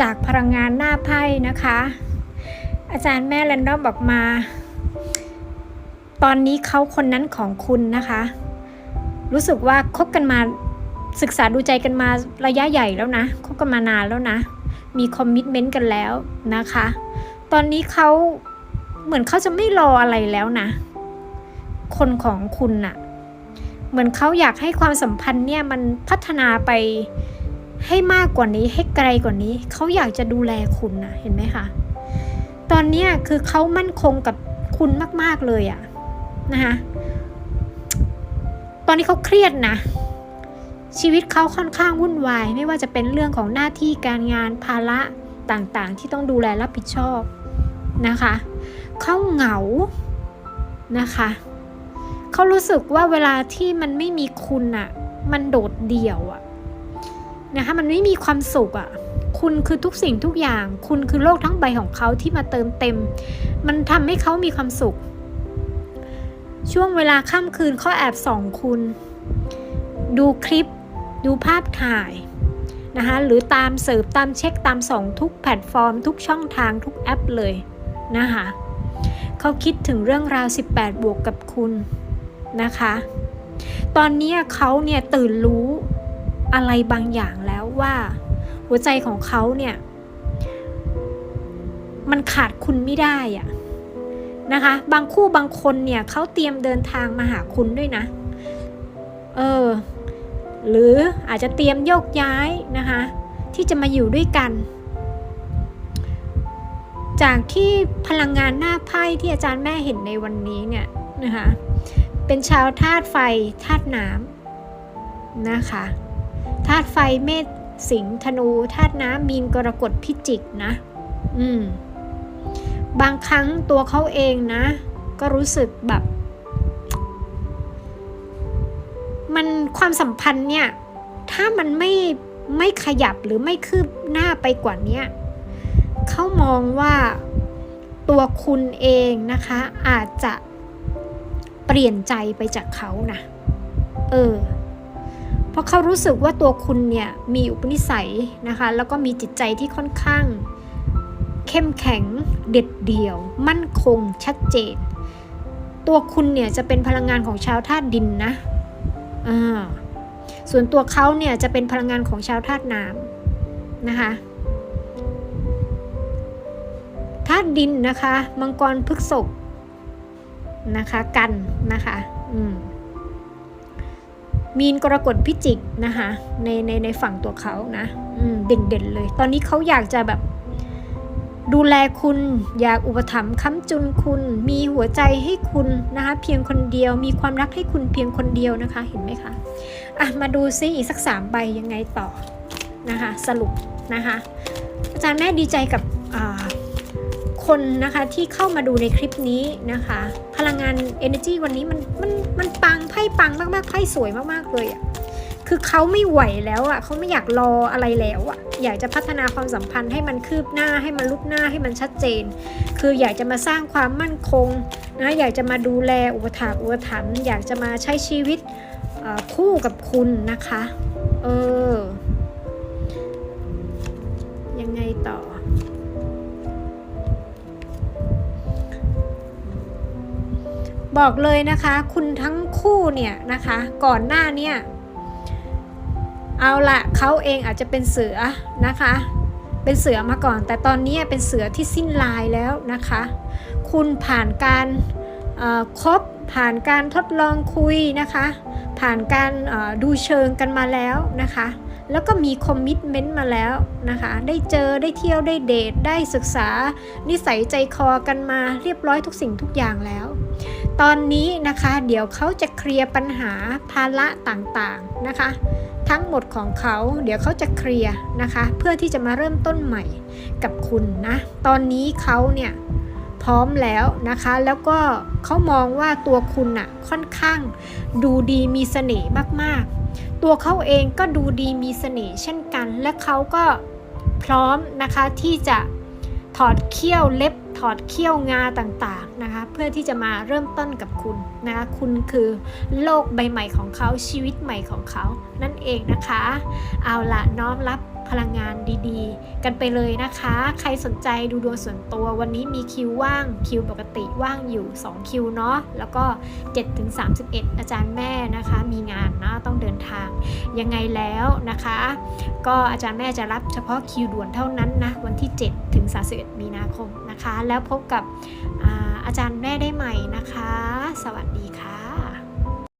จากพลังงานหน้าไพ่นะคะ อาจารย์แม่แรนดอมบอกมา ตอนนี้เขาคนนั้นของคุณนะคะ รู้สึกว่าคบกันมาศึกษาดูใจกันมาระยะใหญ่แล้วนะคบกันมานานแล้วนะ มีคอมมิชเมนต์กันแล้วนะคะ ตอนนี้เขาเหมือนเขาจะไม่รออะไรแล้วนะ คนของคุณน่ะ เหมือนเขาอยากให้ความสัมพันธ์เนี่ยมันพัฒนาไป ให้มากกว่านี้ให้ไกลกว่านี้ เขาอยากจะดูแลคุณนะเห็นไหมคะ ตอนนี้คือเขามั่นคงกับคุณมาก ๆเลยอะนะคะตอนนี้เขาเครียดนะ ชีวิตเขาค่อนข้างวุ่นวาย ไม่ว่าจะเป็นเรื่องของหน้าที่การงานภาระต่างๆ ที่ต้องดูแลรับผิดชอบนะคะเขาเหงานะคะเขารู้สึกว่าเวลาที่มันไม่มีคุณอะมันโดดเดี่ยวอะ นะคะมันไม่มีความสุขอะคุณคือทุกสิ่งทุกอย่าง คุณคือโลกทั้งใบของเขาที่มาเติมเต็ม มันทำให้เขามีความสุข ช่วงเวลาค่ำคืนเขาแอบส่องคุณ ดูคลิป ดูภาพถ่ายนะคะหรือตามเสิร์ฟตามเช็คตามส่องทุกแพลตฟอร์ม ทุกช่องทางทุกแอปเลยนะคะเขาคิดถึงเรื่องราว 18 บวกกับคุณนะคะ ตอนนี้เขาเนี่ยตื่นรู้ อะไรบางอย่างแล้วว่า หัวใจของเขาเนี่ย มันขาดคุณไม่ได้อะนะคะ บางคู่บางคนเนี่ยเขาเตรียมเดินทางมาหาคุณด้วยนะ เออ หรืออาจจะเตรียมโยกย้ายนะคะ ที่จะมาอยู่ด้วยกัน จากที่พลังงานหน้าไพ่ที่อาจารย์แม่เห็นในวันนี้เนี่ยนะคะเป็นชาวธาตุไฟธาตุน้ำนะคะ ธาตุไฟเมษสิงธนูธาตุน้ำมีนกรกฎพิจิกนะ อืม บางครั้งตัวเขาเองนะ ก็รู้สึกแบบ มันความสัมพันธ์เนี่ย ถ้ามันไม่ไม่ขยับหรือไม่คืบหน้าไปกว่านี้เขามองว่าตัวคุณเองนะคะ อาจจะเปลี่ยนใจไปจากเขานะ เออ เพราะเขารู้สึกว่าตัวคุณเนี่ยมีอุปนิสัยนะคะแล้วก็มีจิตใจที่ค่อนข้าง เข้มแข็งเด็ดเดี่ยว มั่นคงชัดเจน ตัวคุณเนี่ยจะเป็นพลังงานของชาวธาตุดินนะอ่าส่วนตัวเขาเนี่ยจะเป็นพลังงานของชาวธาตุน้ำนะคะธาตุดินนะคะ มังกรพฤกษกนะคะ กันนะคะ อืม มีนกรกฎพิจิกนะคะในในในฝั่งตัวเขานะเด่นเด่นเลย ตอนนี้เขาอยากจะแบบดูแลคุณอยากอุปถัมภ์ค้ำจุนคุณ มีหัวใจให้คุณนะคะเพียงคนเดียว มีความรักให้คุณเพียงคนเดียวนะคะเห็นไหมคะอะมาดูซิอีกสักสามใบยังไงต่อนะคะสรุปนะคะอาจารย์แม่ดีใจกับ คนนะคะที่เข้ามาดูในคลิปนี้นะคะ พลังงาน energy วันนี้มันมันมันปังไพ่ปังมากๆไพ่สวยมากๆเลยอะ่ะคือเขาไม่ไหวแล้วอะ่ะเขาไม่อยากรออะไรแล้วอะ่ะอยากจะพัฒนาความสัมพันธ์ให้มันคืบหน้าให้มันลุกหน้าให้มันชัดเจน คืออยากจะมาสร้างความมั่นคงนะอยากจะมาดูแลอุปถากอุปถัมภ์อยากจะมาใช้ชีวิตคู่กับคุณนะคะเออ บอกเลยนะคะ คุณทั้งคู่เนี่ยนะคะ ก่อนหน้าเนี่ยเอาละเขาเองอาจจะเป็นเสือนะคะ เป็นเสือมาก่อน แต่ตอนนี้เป็นเสือที่สิ้นลายแล้วนะคะ คุณผ่านการคบผ่านการทดลองคุยนะคะ ผ่านการดูเชิงกันมาแล้วนะคะ แล้วก็มีคอมมิชเมนต์มาแล้วนะคะ ได้เจอได้เที่ยวได้เดทได้ศึกษา นิสัยใจคอกันมาเรียบร้อยทุกสิ่งทุกอย่างแล้ว ตอนนี้นะคะเดี๋ยวเขาจะเคลียร์ปัญหาภาระต่างๆนะคะ ทั้งหมดของเขาเดี๋ยวเขาจะเคลียร์นะคะ เพื่อที่จะมาเริ่มต้นใหม่กับคุณนะตอนนี้เขาเนี่ยพร้อมแล้วนะคะ แล้วก็เขามองว่าตัวคุณน่ะค่อนข้างดูดีมีเสน่ห์มากๆ ตัวเขาเองก็ดูดีมีเสน่ห์เช่นกัน และเขาก็พร้อมนะคะที่จะถอดเขี้ยวเล็บ ถอดเขี้ยวงาต่างๆนะคะเพื่อที่จะมาเริ่มต้นกับคุณนะคะคุณคือโลกใบใหม่ของเขาชีวิตใหม่ของเขานั่นเองนะคะ เอาละน้อมรับ พลังงานดีๆ กันไปเลยนะคะ ใครสนใจดูดวงส่วนตัว วันนี้มีคิวว่างคิวปกติว่างอยู่ 2 คิวเนาะแล้วก็ 7-31 อาจารย์แม่นะคะ มีงานนะต้องเดินทางยังไงแล้วนะคะ ก็อาจารย์แม่จะรับเฉพาะคิวด่วนเท่านั้นนะ วันที่ 7 ถึง 31 มีนาคมนะคะ แล้วพบกับอาอาจารย์แม่ได้ใหม่นะคะ สวัสดีค่ะ